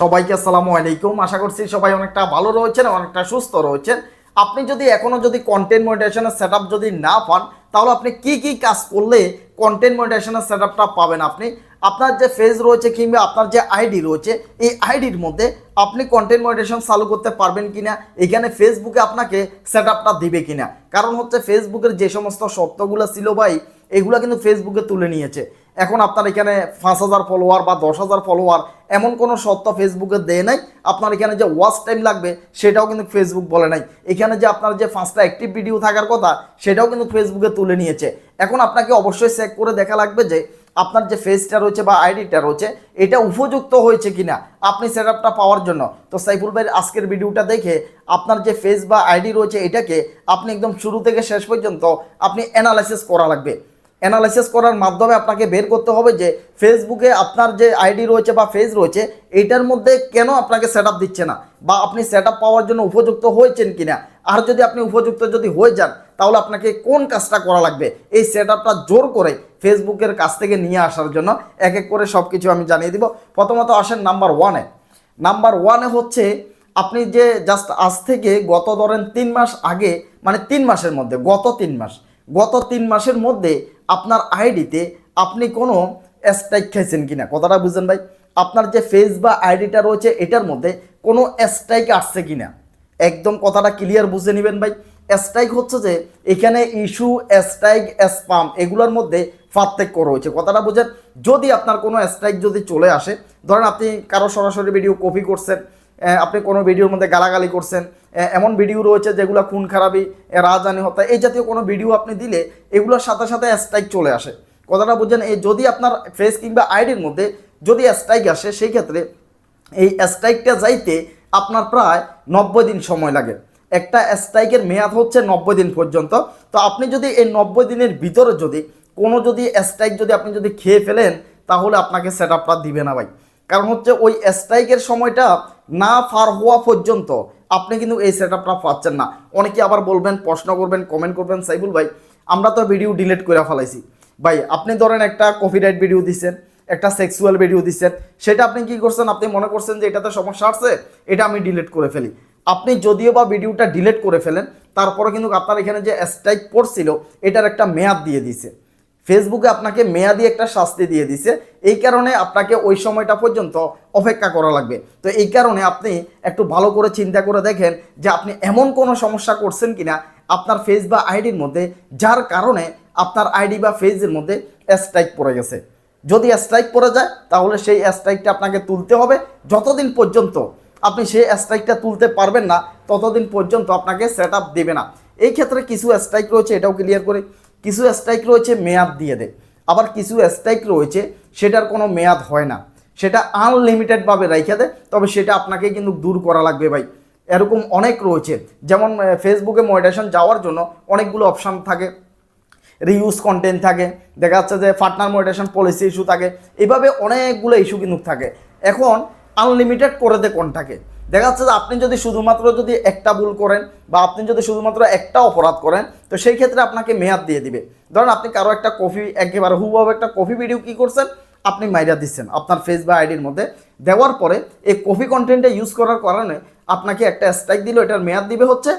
সবাইকে আসসালামু আলাইকুম। আশা করছি সবাই অনেকটা ভালো রয়েছেন, অনেকটা সুস্থ রয়েছেন। আপনি যদি এখনও যদি কন্টেন্ট মনিটাইজেশনের সেট যদি না পান, তাহলে আপনি কি কি কাজ করলে কন্টেন্ট মনিটাইজেশনের সেট পাবেন আপনি? আপনার যে ফেজ রয়েছে কিংবা আপনার যে আইডি রয়েছে, এই আইডির মধ্যে আপনি কন্টেন্ট মনিটাইজেশন চালু করতে পারবেন কিনা? এখানে ফেসবুকে আপনাকে সেট দিবে কিনা? কারণ হচ্ছে ফেসবুকের যে সমস্ত শর্তগুলো ছিল ভাই এগুলো কিন্তু ফেসবুকে তুলে নিয়েছে। এখন আপনার এখানে পাঁচ হাজার ফলোয়ার বা দশ হাজার ফলোয়ার এমন কোনো সত্য ফেসবুকে দেয় নাই। আপনার এখানে যে ওয়াচ টাইম লাগবে, সেটাও কিন্তু ফেসবুক বলে নাই। এখানে যে আপনার যে পাঁচটা অ্যাক্টিভ ভিডিও থাকার কথা, সেটাও কিন্তু ফেসবুকে তুলে নিয়েছে। এখন আপনাকে অবশ্যই চেক করে দেখা লাগবে যে আপনার যে ফেসটা রয়েছে বা আইডিটা রয়েছে, এটা উপযুক্ত হয়েছে কিনা, আপনি সেট পাওয়ার জন্য। তো সাইফুল ভাইয়ের আজকের ভিডিওটা দেখে আপনার যে ফেস বা আইডি রয়েছে, এটাকে আপনি একদম শুরু থেকে শেষ পর্যন্ত আপনি অ্যানালাইসিস করা লাগবে। অ্যানালাইসিস করার মাধ্যমে আপনাকে বের করতে হবে যে ফেসবুকে আপনার যে আইডি রয়েছে বা ফেজ রয়েছে, এইটার মধ্যে কেন আপনাকে সেট দিচ্ছে না? বা আপনি সেট পাওয়ার জন্য উপযুক্ত হয়েছেন কিনা? আর যদি আপনি উপযুক্ত যদি হয়ে যান, তাহলে আপনাকে কোন কাজটা করা লাগবে? এই সেট জোর করে ফেসবুকের কাছ থেকে নিয়ে আসার জন্য এক এক করে সব কিছু আমি জানিয়ে দিব। প্রথমত আসেন নাম্বার ওয়ানে নাম্বার ওয়ানে হচ্ছে আপনি যে জাস্ট আজ থেকে গত ধরেন তিন মাস আগে মানে তিন মাসের মধ্যে, গত তিন মাস, গত তিন মাসের মধ্যে আপনার আইডিতে আপনি কোনো স্ট্রাইক খাইছেন কিনা? কথাটা বুঝছেন ভাই? আপনার যে ফেস বা আইডিটা রয়েছে, এটার মধ্যে কোনো স্ট্রাইক আসছে কিনা? একদম কথাটা ক্লিয়ার বুঝে নেবেন ভাই। স্ট্রাইক হচ্ছে যে এখানে ইস্যু স্ট্রাইক স্পাম এগুলোর মধ্যে পার্থক্য রয়েছে। কথাটা বুঝেন? যদি আপনার কোনো স্ট্রাইক যদি চলে আসে, ধরেন আপনি কারও সরাসরি ভিডিও কপি করছেন আপনি কোনো ভিডিওর মধ্যে গালাগালি করছেন এমন ভিডিও রয়েছে যেগুলো খুন খারাপি আহ, রাজধানী হত্যা এই জাতীয় কোনো ভিডিও আপনি দিলে এগুলোর সাথে সাথে স্ট্রাইক চলে আসে। কথাটা বুঝছেন? এই যদি আপনার ফেস কিংবা আইডির মধ্যে যদি স্ট্রাইক আসে সেই ক্ষেত্রে এই স্ট্রাইকটা যাইতে আপনার প্রায় নব্বই দিন সময় লাগে। একটা স্ট্রাইকের মেয়াদ হচ্ছে নব্বই দিন পর্যন্ত। তো আপনি যদি এই নব্বই দিনের ভিতরে যদি কোনো যদি স্ট্রাইক যদি আপনি যদি খেয়ে ফেলেন তাহলে আপনাকে সেট আপটা দিবে না ভাই। কারণ হচ্ছে ওই স্ট্রাইকের সময়টা না ফার হওয়া পর্যন্ত আপনি কিন্তু এই সেট আপটা পাচ্ছেন না। অনেকে আবার বলবেন, প্রশ্ন করবেন কমেন্ট করবেন সাইবুল ভাই, আমরা তো ভিডিও ডিলিট করে ফেলাইছি। ভাই, আপনি ধরেন একটা কপিরাইট ভিডিও দিচ্ছেন, একটা সেক্সুয়াল ভিডিও দিচ্ছেন, সেটা আপনি কি করছেন? আপনি মনে করছেন যে এটাতে সমস্যা আসছে, এটা আমি ডিলিট করে ফেলি। আপনি যদিও বা ভিডিওটা ডিলিট করে ফেলেন, তারপরে কিন্তু আপনার এখানে যে স্ট্রাইক পড়ছিল, এটার একটা মেয়াদ দিয়ে দিছে ফেসবুকে আপনাকে মেয়াদি একটা শাস্তি দিয়ে দিছে। এই কারণে আপনাকে ওই সময়টা পর্যন্ত অপেক্ষা করা লাগবে। তো এই কারণে আপনি একটু ভালো করে চিন্তা করে দেখেন যে আপনি এমন কোনো সমস্যা করছেন কিনা আপনার ফেস বা আইডির মধ্যে, যার কারণে আপনার আইডি বা ফেজের মধ্যে স্ট্রাইক পড়ে গেছে। যদি স্ট্রাইক পড়ে যায়, তাহলে সেই স্ট্রাইকটা আপনাকে তুলতে হবে। যতদিন পর্যন্ত আপনি সেই স্ট্রাইকটা তুলতে পারবেন না, ততদিন পর্যন্ত আপনাকে সেট আপ দেবে না। এই ক্ষেত্রে কিছু স্ট্রাইক রয়েছে, এটাও ক্লিয়ার করে। কিছু স্ট্রাইক রয়েছে, মেয়াদ দিয়ে দেয় আবার কিছু স্ট্রাইক রয়েছে, সেটার কোনো মেয়াদ হয় না। সেটা আনলিমিটেডভাবে রেখে দেয় তবে সেটা আপনাকে কিন্তু দূর করা লাগবে ভাই। এরকম অনেক রয়েছে। যেমন ফেসবুকে মনিটাইজেশন যাওয়ার জন্য অনেকগুলো অপশান থাকে। রিউজ কন্টেন্ট থাকে। দেখা যাচ্ছে যে পার্টনার মনিটেশন পলিসি ইস্যু থাকে। এভাবে অনেকগুলো ইস্যু কিন্তু থাকে। এখন আনলিমিটেড করে দেয় কোনটাকে? দেখা যাচ্ছে যে আপনি যদি শুধুমাত্র যদি একটা ভুল করেন বা আপনি যদি শুধুমাত্র একটা অপরাধ করেন তো সেই ক্ষেত্রে আপনাকে মেয়াদ দিয়ে দিবে। ধরেন আপনি কারও একটা কফি, একেবারে হুবহু একটা কফি ভিডিও কি করছেন? আপনি মাইরা দিচ্ছেন। আপনার ফেস বা আইডির মধ্যে। দেওয়ার পরে এই কফি কন্টেন্টটা ইউজ করার কারণে আপনাকে একটা স্ট্রাইক দিল, এটার মেয়াদ দিবে হচ্ছে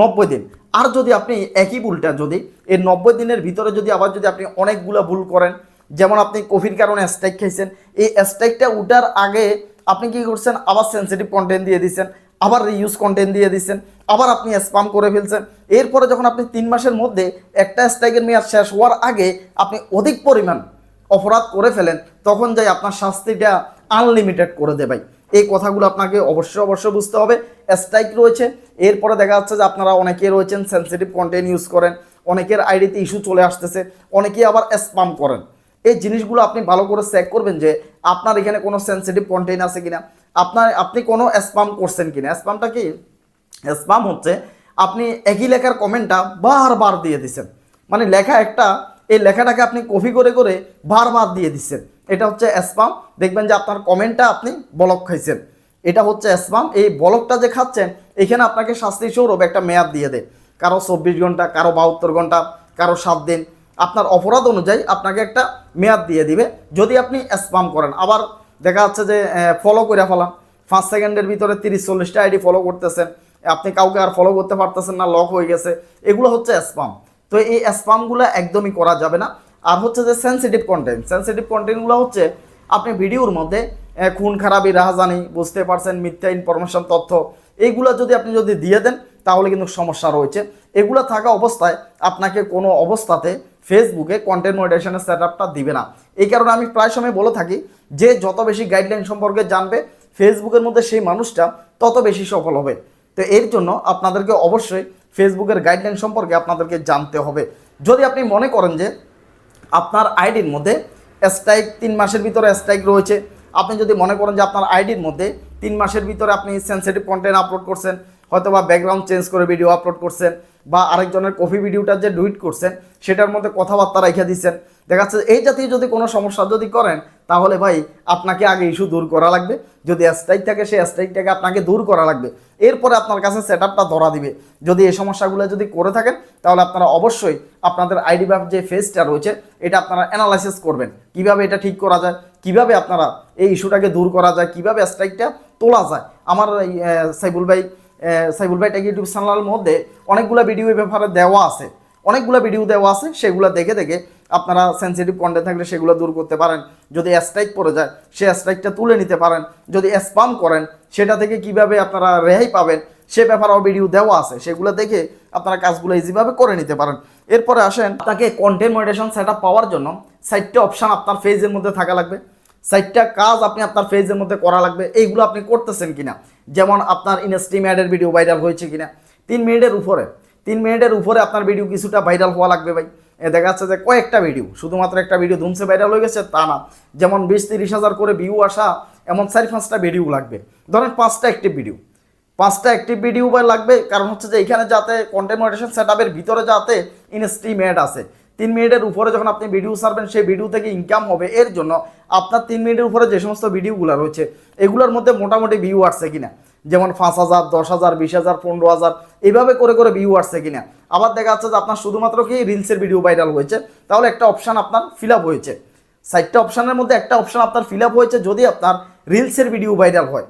নব্বই দিন। আর যদি আপনি একই ভুলটা যদি, এই নব্বই দিনের ভিতরে যদি আবার যদি আপনি অনেকগুলো ভুল করেন, যেমন আপনি কফির কারণে স্ট্রাইক খাইছেন, এই স্ট্রাইকটা উঠার আগে আপনি কি করছেন? আবার সেন্সিটিভ কন্টেন্ট দিয়ে দিচ্ছেন। আবার রিউজ কন্টেন্ট দিয়ে দিচ্ছেন, আবার আপনি স্পাম করে ফেলছেন। এরপরে যখন আপনি তিন মাসের মধ্যে একটা স্ট্রাইকের মেয়াদ শেষ হওয়ার আগে আপনি অধিক পরিমাণ অপরাধ করে ফেলেন, তখন যাই আপনার শাস্তিটা আনলিমিটেড করে দেবে এই কথাগুলো আপনাকে অবশ্যই অবশ্যই বুঝতে হবে। স্ট্রাইক রয়েছে, এরপরে দেখা যাচ্ছে যে আপনারা অনেকে রয়েছেন সেন্সিটিভ কন্টেন্ট ইউজ করেন, অনেকের আইডিতে ইস্যু চলে আসতেছে, অনেকেই আবার স্পাম করেন। এই জিনিসগুলো আপনি ভালো করে চেক করবেন যে আপনার এখানে কোনো সেন্সিটিভ কন্টেন্ট আছে কিনা। আপনার, আপনি কোনো স্পাম করছেন কিনা? স্পামটা কি? স্পাম হচ্ছে আপনি একই লেখার কমেন্টটা বারবার দিয়ে দিচ্ছেন মানে লেখা একটা, এই লেখাটাকে আপনি কপি করে করে বারবার দিয়ে দিচ্ছেন এটা হচ্ছে স্পাম দেখবেন যে আপনার কমেন্টটা আপনি ব্লক খাইছেন। এটা হচ্ছে স্পাম এই ব্লকটা যে খাচ্ছেন, এখানে আপনাকে শাস্তি স্বরূপ একটা মেয়াদ দিয়ে দেয়। কারও চব্বিশ ঘণ্টা, কারও বাহাত্তর ঘণ্টা, কারও সাত দিন। আপনার অপরাধ অনুযায়ী আপনাকে একটা মেয়াদ দিয়ে দিবে। যদি আপনি স্পাম করেন, আবার দেখা যাচ্ছে যে ফলো করে ফেলাম। পাঁচ সেকেন্ডের ভিতরে তিরিশ, চল্লিশটা আইডি ফলো করতেছেন আপনি কাউকে আর ফলো করতে পারতেছেন না লক হয়ে গেছে। এগুলো হচ্ছে স্পাম তো এই স্পামগুলো একদমই করা যাবে না। আর হচ্ছে যে সেন্সিটিভ কন্টেন্ট সেন্সিটিভ কন্টেন্টগুলো হচ্ছে, আপনি ভিডিওর মধ্যে খুন, খারাপি, রাহাজানি, বুঝতে পারছেন, মিথ্যা ইনফরমেশন তথ্য, এইগুলো যদি আপনি যদি দিয়ে দেন, তাহলে কিন্তু সমস্যা রয়েছে। এগুলো থাকা অবস্থায় আপনাকে কোনো অবস্থাতে ফেসবুকে কন্টেন্ট মনিটাইজেশনের সেট আপটা দিবে না। এই কারণে আমি প্রায় সময় বলে থাকি যে যত বেশি গাইডলাইন সম্পর্কে জানবে ফেসবুকের মধ্যে সেই মানুষটা তত বেশি সফল হবে। তো এর জন্য আপনাদেরকে অবশ্যই ফেসবুকের গাইডলাইন সম্পর্কে আপনাদেরকে জানতে হবে। যদি আপনি মনে করেন যে আপনার আইডির মধ্যে স্ট্রাইক তিন মাসের ভিতরে স্ট্রাইক রয়েছে, আপনি যদি মনে করেন যে আপনার আইডির মধ্যে তিন মাসের ভিতরে আপনি সেন্সিটিভ কন্টেন্ট আপলোড করছেন হয়তো বা ব্যাকগ্রাউন্ড চেঞ্জ করে ভিডিও আপলোড করছেন বা আরেকজনের কফি ভিডিওটা যে ডুইট করছেন, সেটার মধ্যে কথাবার্তা রেখে দিচ্ছেন। দেখা যাচ্ছে এই জাতীয় যদি কোনো সমস্যা যদি করেন, তাহলে ভাই আপনাকে আগে ইস্যু দূর করা লাগবে। যদি স্ট্রাইক থাকে, সেই স্ট্রাইকটাকে আপনাকে দূর করা লাগবে। এরপরে আপনার কাছে সেট আপটা ধরা দিবে। যদি এই সমস্যাগুলো যদি করে থাকেন, তাহলে আপনারা অবশ্যই আপনাদের আইডি ব্যাপ যে ফেসটা রয়েছে, এটা আপনারা অ্যানালাইসিস করবেন। কীভাবে এটা ঠিক করা যায়? কীভাবে আপনারা এই ইস্যুটাকে দূর করা যায়? কীভাবে স্ট্রাইকটা তোলা যায়? আমার সাইবুল ভাই সাইবুল ভাই টেক ইউটিউব চ্যানেলের মধ্যে অনেকগুলো ভিডিও ব্যাপারে দেওয়া আছে। অনেকগুলো ভিডিও দেওয়া আছে, সেগুলো দেখে দেখে আপনারা সেন্সিটিভ কন্টেন্ট থাকলে সেগুলো দূর করতে পারেন। যদি স্ট্রাইক পড়ে যায়, সে স্ট্রাইকটা তুলে নিতে পারেন। যদি স্পাম করেন, সেটা থেকে কীভাবে আপনারা রেহাই পাবেন, সে ব্যাপারেও ভিডিও দেওয়া আছে। সেগুলো দেখে আপনারা কাজগুলো ইজিভাবে করে নিতে পারেন। এরপরে আসেন তাকে কন্টেন্ট মডিটেশন সেট পাওয়ার জন্য সাইটটা অপশান আপনার ফেজের মধ্যে থাকা লাগবে। সাইটটা কাজ আপনি আপনার ফেজের মধ্যে করা লাগবে, এইগুলো আপনি করতেছেন কিনা? যেমন আপনার ইনস্ট্রিম অ্যাডের ভিডিও ভাইরাল হয়েছে কিনা? তিন মিনিটের উপরে, তিন মিনিটের উপরে আপনার ভিডিও কিছুটা ভাইরাল হওয়া লাগবে ভাই। দেখা যাচ্ছে যে কয়েকটা ভিডিও শুধুমাত্র একটা ভিডিও ধুমসে ভাইরাল হয়ে গেছে, তা না। যেমন বিশ তিরিশ হাজার করে ভিউ আসা, এমন চারি পাঁচটা ভিডিও লাগবে। ধরেন পাঁচটা অ্যাক্টিভ ভিডিও পাঁচটা অ্যাক্টিভ ভিডিও লাগবে, কারণ হচ্ছে যে এখানে যাতে কন্টেন্ট মডিটেশন সেট ভিতরে যাতে ইনস্ট্রিম অ্যাড আছে। তিন মিনিটের উপরে যখন আপনি ভিডিও ছাড়বেন, সেই ভিডিও থেকে ইনকাম হবে। এর জন্য আপনার তিন মিনিটের উপরে যে সমস্ত ভিডিওগুলো রয়েছে, এগুলোর মধ্যে মোটামুটি ভিউ আসছে কিনা? যেমন পাঁচ হাজার, দশ হাজার, বিশ হাজার, পনেরো হাজার, এইভাবে করে করে ভিউ আসছে কিনা? আবার দেখা যাচ্ছে যে আপনার শুধুমাত্র কি রিলসের ভিডিও ভাইরাল হয়েছে, তাহলে একটা অপশান আপনার ফিল হয়েছে। সাইটটা অপশানের মধ্যে একটা অপশান আপনার ফিল হয়েছে, যদি আপনার রিলসের ভিডিও ভাইরাল হয়।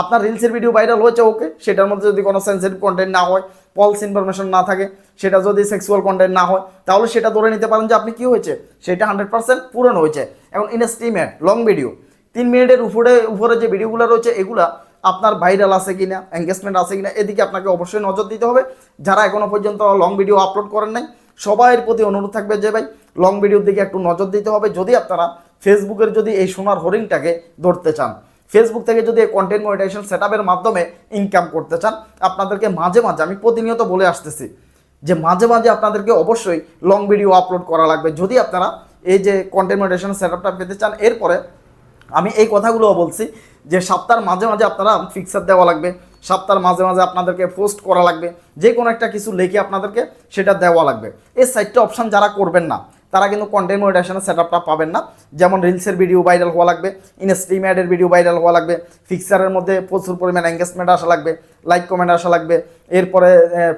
আপনার রিলসের ভিডিও ভাইরাল হয়েছে ওকে সেটার মধ্যে যদি কোনো সেন্সিটিভ কন্টেন্ট না হয় পলস ইনফরমেশন না থাকে, সেটা যদি সেক্সুয়াল কন্টেন্ট না হয়, তাহলে সেটা ধরে নিতে পারেন যে আপনি কি হয়েছে? সেটা হান্ড্রেড পার্সেন্ট পূরণ হয়েছে। এখন ইন স্ট্রিমেট লং ভিডিও তিন মিনিটের উপরে উপরে যে ভিডিওগুলো রয়েছে, এগুলা আপনার ভাইরাল আছে কি না এঙ্গেজমেন্ট আছে কি না এদিকে আপনাকে অবশ্যই নজর দিতে হবে। যারা এখনও পর্যন্ত লং ভিডিও আপলোড করেন নাই, সবাইয়ের প্রতি অনুরোধ থাকবে যে ভাই লং ভিডিওর দিকে একটু নজর দিতে হবে। যদি আপনারা ফেসবুকের যদি এই সোনার হরিণটাকে ধরতে চান ফেসবুক থেকে যদি এই কন্টেন্ট মনিটাইজেশন সেট মাধ্যমে ইনকাম করতে চান, আপনাদেরকে মাঝে মাঝে আমি প্রতিনিয়ত বলে আসতেছি যে মাঝে মাঝে আপনাদেরকে অবশ্যই লং ভিডিও আপলোড করা লাগবে। যদি আপনারা এই যে কন্টেন্ট মনিটাইজেশন সেট আপটা পেতে চান, এরপরে আমি এই কথাগুলোও বলছি যে সপ্তাহের মাঝে মাঝে আপনারা ফিক্সার দেওয়া লাগবে, সপ্তাহের মাঝে মাঝে আপনাদেরকে পোস্ট করা লাগবে যে কোনো একটা কিছু লিখে আপনাদেরকে সেটা দেওয়া লাগবে। এই সাইটটা অপশান যারা করবেন না তারা কিন্তু কন্টেন্ট মনিটাইজেশনের সেট আপটা পাবেন না। যেমন রিলসের ভিডিও ভাইরাল হওয়া লাগবে ইনস্ট্রিম অ্যাডের ভিডিও ভাইরাল হওয়া লাগবে ফিক্সারের মধ্যে প্রচুর পরিমাণ এঙ্গেজমেন্ট আসা লাগবে লাইক কমেন্ট আসা লাগবে, এরপরে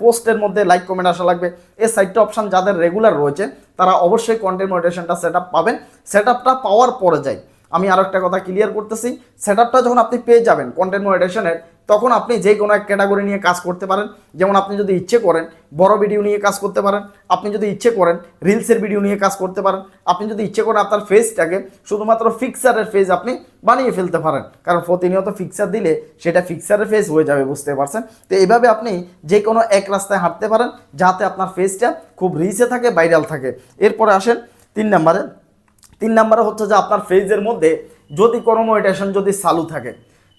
পোস্টের মধ্যে লাইক কমেন্ট আসা লাগবে। এই সাইটটা অপশান যাদের রেগুলার রয়েছে, তারা অবশ্যই কন্টেন্ট মনিটাইজেশনটা সেট পাবেন। সেট পাওয়ার পরে যায় আমি আরও একটা কথা ক্লিয়ার করতেছি সেট যখন আপনি পেয়ে যাবেন কন্টেন্ট মনিটাইজেশনের তখন আপনি যে কোনো এক ক্যাটাগরি নিয়ে কাজ করতে পারেন। যেমন আপনি যদি ইচ্ছে করেন, বড় ভিডিও নিয়ে কাজ করতে পারেন। আপনি যদি ইচ্ছে করেন রিলসের ভিডিও নিয়ে কাজ করতে পারেন। আপনি যদি ইচ্ছে করেন আপনার ফেসটাকে শুধুমাত্র ফিক্সারের ফেস আপনি বানিয়ে ফেলতে পারেন। কারণ প্রতিনিয়ত ফিক্সার দিলে সেটা ফিক্সারের ফেস হয়ে যাবে, বুঝতে পারছেন? তো এইভাবে আপনি যে কোনো এক রাস্তায় হাঁটতে পারেন, যাতে আপনার ফেসটা খুব রিচে থাকে ভাইরাল থাকে। এরপরে আসেন তিন নম্বরে। তিন নম্বরে হচ্ছে যে আপনার ফেজের মধ্যে যদি কোনো মনিটাইজেশন যদি চালু থাকে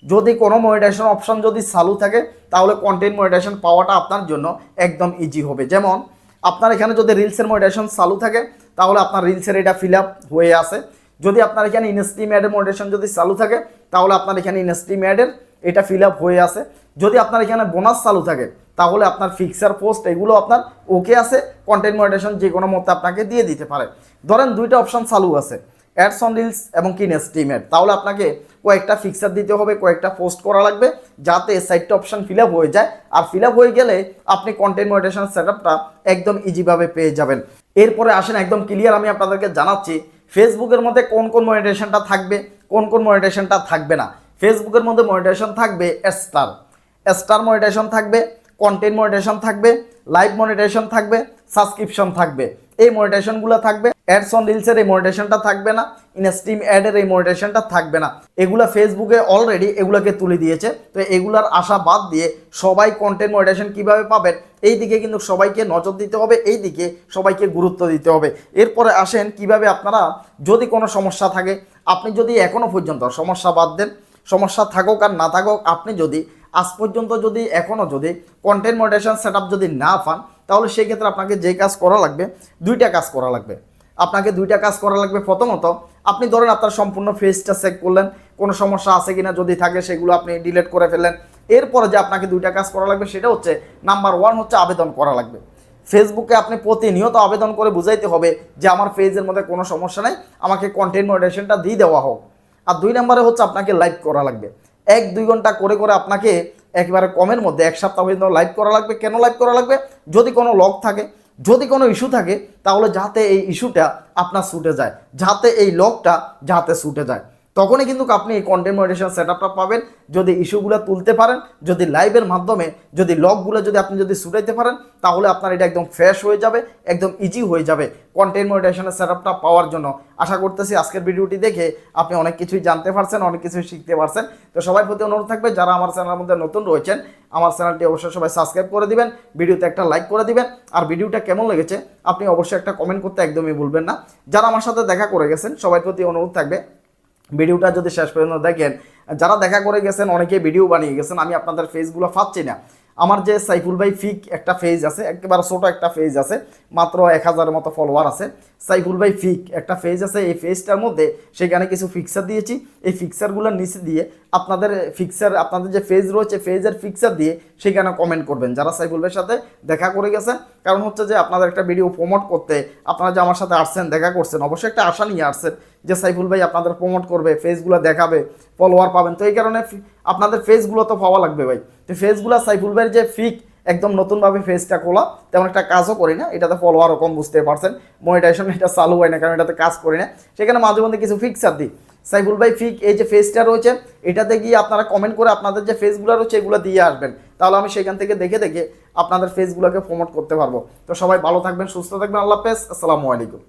যদি কোনো মনিটাইজেশন অপশন যদি চালু থাকে, তাহলে কন্টেন্ট মনিটাইজেশন পাওয়াটা আপনার জন্য একদম ইজি হবে। যেমন, আপনার এখানে যদি রিলসের মনিটাইজেশন চালু থাকে, তাহলে আপনার রিলসের এটা ফিল আপ হয়ে আসে যদি আপনার এখানে ইনস্ট্রিম অ্যাডের মনিটাইজেশন যদি চালু থাকে, তাহলে আপনার এখানে ইনস্ট্রিম অ্যাডের এটা ফিল আপ হয়ে আসে যদি আপনার এখানে বোনাস চালু থাকে, তাহলে আপনার ফিক্সার পোস্ট এগুলো আপনার ওকে আছে। কন্টেন্ট মনিটাইজেশন যে কোনো মতে আপনাকে দিয়ে দিতে পারে। ধরেন দুইটা অপশন চালু আছে। অ্যাডস অন রিলস এবং কি অ্যাড তাহলে আপনাকে কয়েকটা ফিক্সার দিতে হবে, কয়েকটা পোস্ট করা লাগবে, যাতে সাইটটা অপশন ফিল আপ হয়ে যায়। আর ফিল আপ হয়ে গেলে আপনি কন্টেন্ট মনিটাইজেশন সেট একদম ইজিভাবে পেয়ে যাবেন। এরপরে আসেন একদম ক্লিয়ার আমি আপনাদেরকে জানাচ্ছি ফেসবুকের মধ্যে কোন কোন মনিটাইজেশনটা থাকবে, কোন কোন মনিটাইজেশনটা থাকবে না। ফেসবুকের মধ্যে মনিটাইজেশন থাকবে স্টার স্টার মনিটাইজেশন থাকবে কন্টেন্ট মনিটাইজেশন থাকবে লাইভ মনিটাইজেশন থাকবে সাবস্ক্রিপশন থাকবে। এই মনিটাইজেশনগুলো থাকবে অ্যাডস অন রিলসের এই মনিটাইজেশনটা থাকবে না ইনস্ট্রিম অ্যাডের এই মনিটাইজেশনটা থাকবে না। এগুলা ফেসবুকে অলরেডি এগুলোকে তুলে দিয়েছে। তো এগুলার আশা বাদ দিয়ে সবাই কন্টেন্ট মনিটাইজেশন কীভাবে পাবেন এই দিকে কিন্তু সবাইকে নজর দিতে হবে এই দিকে সবাইকে গুরুত্ব দিতে হবে। এরপরে আসেন কীভাবে আপনারা যদি কোনো সমস্যা থাকে, আপনি যদি এখনও পর্যন্ত সমস্যা বাদ দেন, সমস্যা থাকুক আর না থাকুক, আপনি যদি আজ পর্যন্ত যদি এখনও যদি কন্টেন্ট মনিটাইজেশন সেট যদি না পান, তাহলে সেই ক্ষেত্রে আপনাকে যে কাজ করা লাগবে, দুইটা কাজ করা লাগবে। আপনাকে দুইটা কাজ করা লাগবে। প্রথমত, আপনি ধরেন আপনার সম্পূর্ণ ফেসটা চেক করলেন, কোনো সমস্যা আছে কিনা যদি থাকে সেগুলো আপনি ডিলিট করে ফেলেন এরপরে যে আপনাকে দুইটা কাজ করা লাগবে সেটা হচ্ছে নাম্বার ওয়ান হচ্ছে আবেদন করা লাগবে। ফেসবুকে আপনি প্রতিনিয়ত আবেদন করে বুঝাইতে হবে যে আমার পেজের মধ্যে কোনো সমস্যা নেই, আমাকে কন্টেন্ট মনিটাইজেশনটা দিয়ে দেওয়া হোক। আর দুই নম্বরে হচ্ছে আপনাকে লাইভ করা লাগবে। এক, দুই ঘণ্টা করে করে আপনাকে একেবারে কমের মধ্যে এক সপ্তাহ পর্যন্ত লাইভ করা লাগবে। কেন লাইভ করা লাগবে? যদি কোনো লগ থাকে যদি কোনো ইস্যু থাকে, তাহলে যাতে এই ইস্যুটা আপনার ছুটে যায়, যাতে এই লকটা যাতে ছুটে যায়। তখনই কিন্তু আপনি এই কন্টেন্ট মনিটেশন সেট পাবেন। যদি ইস্যুগুলো তুলতে পারেন, যদি লাইভের মাধ্যমে, যদি লগগুলো যদি আপনি যদি ছুটাইতে পারেন, তাহলে আপনার এটা একদম ফ্রেশ হয়ে যাবে, একদম ইজি হয়ে যাবে কন্টেন্ট মনিটেশনের সেট পাওয়ার জন্য। আশা করতেছি আজকের ভিডিওটি দেখে আপনি অনেক কিছুই জানতে পারছেন, অনেক কিছুই শিখতে পারছেন। তো সবার প্রতি অনুরোধ থাকবে, যারা আমার চ্যানেলের মধ্যে নতুন রয়েছেন, আমার চ্যানেলটি অবশ্যই সবাই সাবস্ক্রাইব করে দিবেন, ভিডিওতে একটা লাইক করে দিবেন। আর ভিডিওটা কেমন লেগেছে, আপনি অবশ্যই একটা কমেন্ট করতে একদমই ভুলবেন না। যারা আমার সাথে দেখা করে গেছেন, সবার প্রতি অনুরোধ থাকবে ভিডিওটা যদি শেষ পর্যন্ত দেখেন, যারা দেখা করে গেছেন, অনেকেই ভিডিও বানিয়ে গেছেন, আমি আপনাদের ফেসগুলো পাচ্ছি না। আমার যে সাইফুল ভাই ফিক একটা ফেজ আছে, একেবারে ছোট একটা ফেজ আছে, মাত্র এক হাজারের মতো ফলোয়ার আছে। সাইফুল ভাই ফিক একটা ফেজ আছে, এই ফেজটার মধ্যে সেখানে কিছু ফিক্সার দিয়েছি। এই ফিক্সারগুলোর নিচে দিয়ে আপনাদের ফিক্সার আপনাদের যে ফেজ রয়েছে, ফেজের ফিক্সার দিয়ে সেখানে কমেন্ট করবেন। যারা সাইফুল ভাইয়ের সাথে দেখা করে গেছেন, কারণ হচ্ছে যে আপনাদের একটা ভিডিও প্রমোট করতে, আপনারা যে আমার সাথে আসছেন, দেখা করছেন, অবশ্যই একটা আশা নিয়ে আসছেন যে সাইফুল ভাই আপনাদের প্রমোট করবে, ফেসগুলো দেখাবে ফলোয়ার পাবেন। তো এই কারণে আপনাদের ফেসগুলো তো পাওয়া লাগবে ভাই। তো ফেসগুলো সাইফুল ভাইয়ের যে ফিক একদম নতুনভাবে ফেসটা খোলা, তেমন একটা কাজও করি না, এটাতে ফলোয়ারও কম বুঝতে পারছেন। মনিটাইজেশন এটা চালু হয় না, কারণ এটাতে কাজ করি না। সেখানে মাঝে মধ্যে কিছু ফিক্সার দিই। সাইফুল ভাই ফিক এই যে ফেসটা রয়েছে, এটাতে গিয়ে আপনারা কমেন্ট করে আপনাদের যে ফেসগুলো রয়েছে, এগুলো দিয়ে আসবেন। তাহলে আমি সেখান থেকে দেখে দেখে আপনাদের ফেসগুলোকে প্রমোট করতে পারব। তো সবাই ভালো থাকবেন, সুস্থ থাকবেন, আল্লাহ হাফেজ, আসসালামু আলাইকুম।